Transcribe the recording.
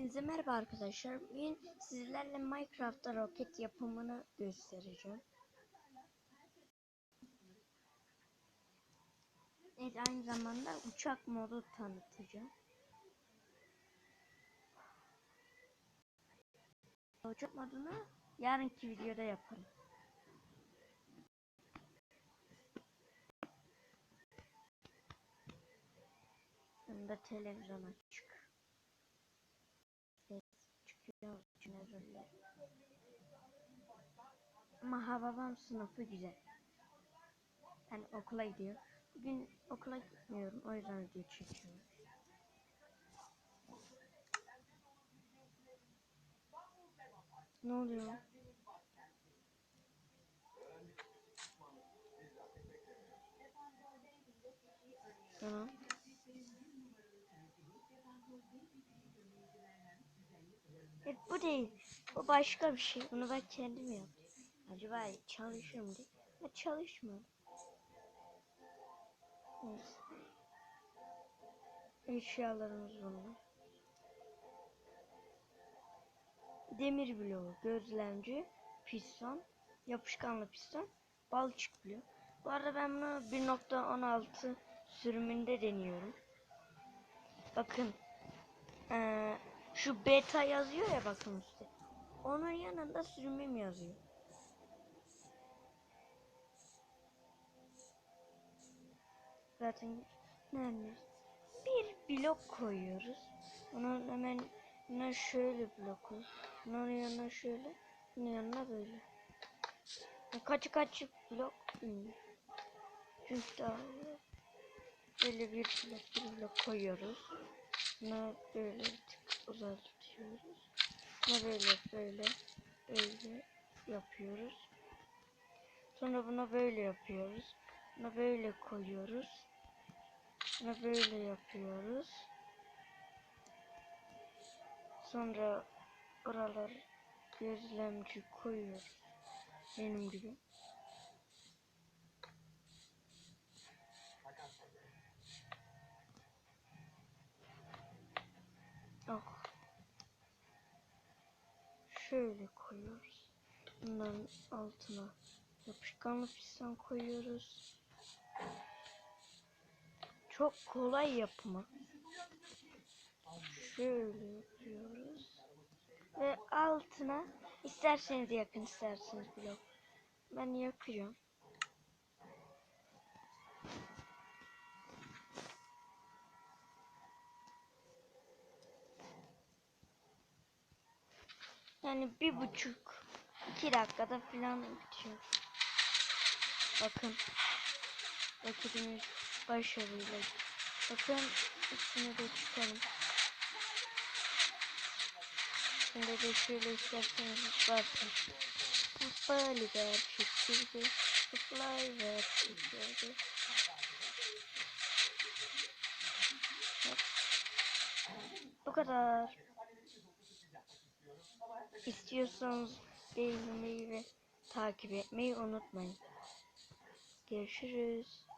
Hepinize merhaba arkadaşlar. Bugün sizlerle Minecraft'ta roket yapımını göstereceğim. Evet aynı zamanda uçak modu tanıtacağım. Uçak modunu yarınki videoda yaparım. Yanında televizyon açık. Ses çıkıyor içine böyle. Ama Hababam sınıfı güzel. Yani okula gidiyor. Bugün okula gitmiyorum. O yüzden video çekiyorum. Ne oluyor? Tamam. Evet bu değil. Bu başka bir şey. Bunu ben kendim yaptım. Acaba çalışır mı diye. Ya çalışmıyor. Neyse. Eşyalarımız bunlar. Demir bloğu, gözlemci, piston, yapışkanlı piston, balçık bloğu. Bu arada ben bunu 1.16 sürümünde deniyorum. Bakın. Ee, şu beta yazıyor ya bakın işte. Onun yanında sürümüm yazıyor. Zaten nerede? Bir blok koyuyoruz. Onun hemen yanına şöyle blok koy. Onun yanına şöyle. Bunun yanına böyle. Kaç kaç blok. Çünkü daha böyle bir blok bir blok koyuyoruz. Bunu böyle uzatıyoruz. Bunu böyle böyle böyle yapıyoruz. Sonra bunu böyle yapıyoruz. Bunu böyle koyuyoruz. Bunu böyle yapıyoruz. Sonra oralar gözlemci koyuyoruz. Benim gibi. Şöyle koyuyoruz. Bunların altına yapışkanlı piston koyuyoruz. Çok kolay yapımı. Şöyle yapıyoruz. Ve altına isterseniz yakın isterseniz blok. Ben yakacağım. Yani bir buçuk iki dakikada falan bitiyor. Bakın. Rakibimiz başarıyla. Bakın üstüne de çıkalım. Şimdi de şöyle isterseniz varsın. Zıplayı ver çektirdi. Zıplayı ver çektirdi. Bu kadar. İstiyorsanız beğenmeyi ve takip etmeyi unutmayın. Görüşürüz.